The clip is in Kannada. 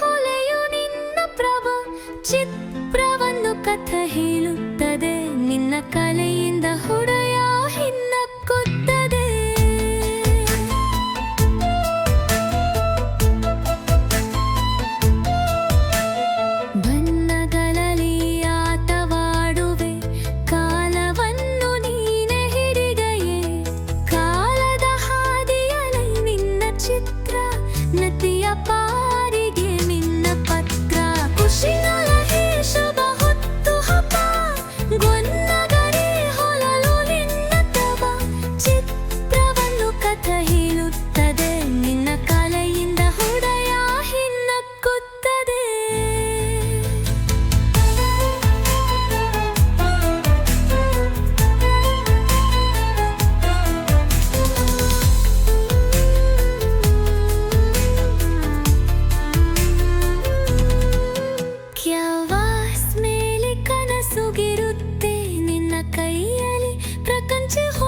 ಹೊಲೆಯು ನಿನ್ನ ಚಿತ್ರವನ್ನು ಕಥ ಹೇಳುತ್ತದೆ. ನಿನ್ನ ಕಲೆಯಿಂದ ಹಿನ್ನ apart. Trên